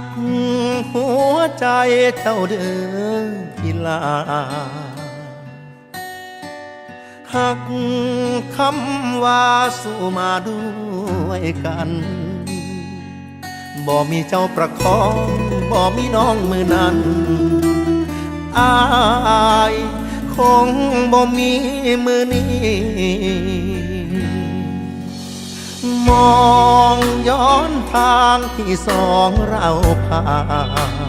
กหัวใจเจ้าเด้อพี่ลาหักคำว่าสู้มาด้วยกัน บ่มีเจ้าประคองบ่มีน้องมือนั้นอายคงบ่มีมือนี้ มองย้อนทางที่สองเราผ่า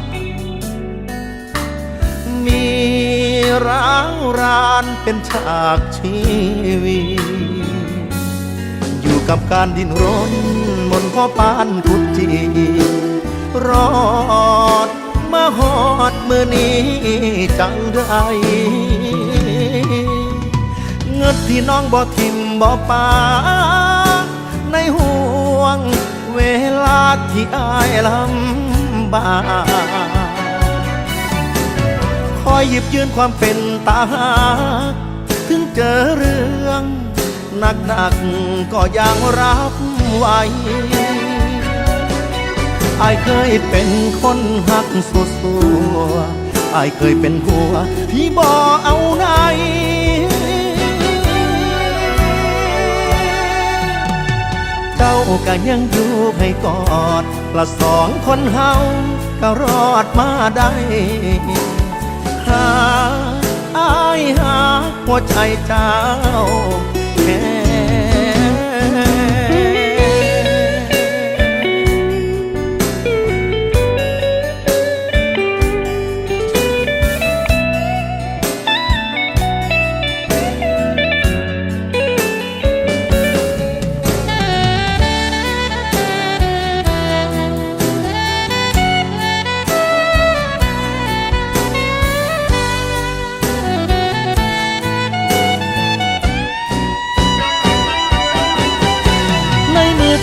นมีร้าวรานเป็นฉากชีวิตอยู่กับการดิ้นรนบนพ่อปานกุดจีรอดมาหอดมือนี้จังได้เงินที่น้องบ่ทิมบ่ปา ในห่วง เวลาที่อายลำบากคอยหยิบยืนความเป็นตาหาถึงเจอเรื่องหนักหนักๆก็ยังรับไหวอายเคยเป็นคนหักสุดสัวอายเคยเป็นหัวที่บ่เอาไหนาก็ยังอยู่ให้กอดละสองคนเฮาก็รอดมาได้หาอายหาหัวใจเจ้า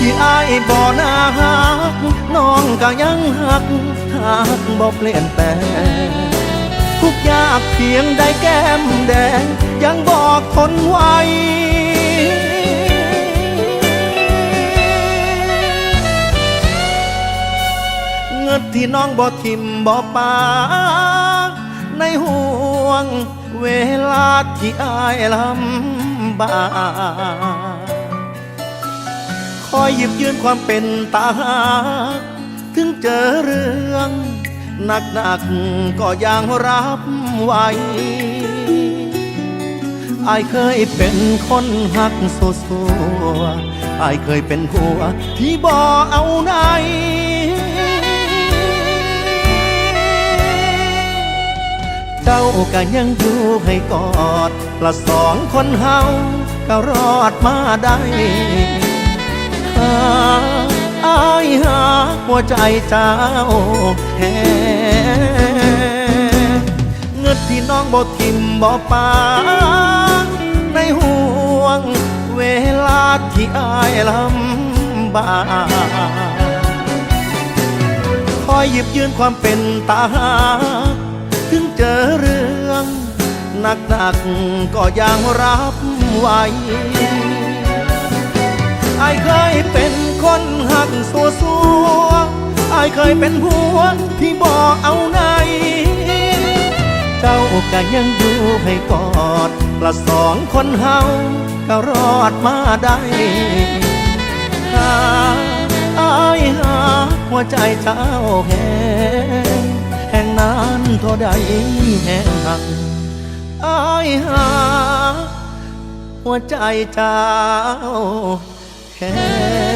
ที่อายบ่นาหักน้องก็ยังหักหักบ่เปลี่ยนแปลงทุกอยากเพียงได้แก้มแดง ยังบอกทนไว้เงินที่น้องบ่ทิมบ่ปาในห่วงเวลาที่อายลำบาก อยหยิบยืนความเป็นตาหากถึงเจอเรื่องหนักหนักก็ยังรับไหวอายเคยเป็นคนหักโซซัวอายเคยเป็นหัวที่บ่เอาไหนเจ้าก็ยังอยู่ให้กอดละสองคนเฮาก็รอดมาได้ หาอายหาหัวใจเจ้าแท้เงินที่น้องบ่ทิมบ่ปาในห่วงเวลาที่อายลำบากคอยหยิบยืนความเป็นตาหากถึงเจอเรื่องหนักหนักๆก็ยังรับไหว อายเคยเป็นคนหักสัวสัวอายเคยเป็นผัวที่บ่เอาไหนเจ้าก็ยังอยู่ให้กอดละสองคนเฮาก็รอดมาได้หาอายหาหัวใจเจ้าแห้งแห่งนานเท่าใดแห่งหักอายหาหัวใจเจ้า แค่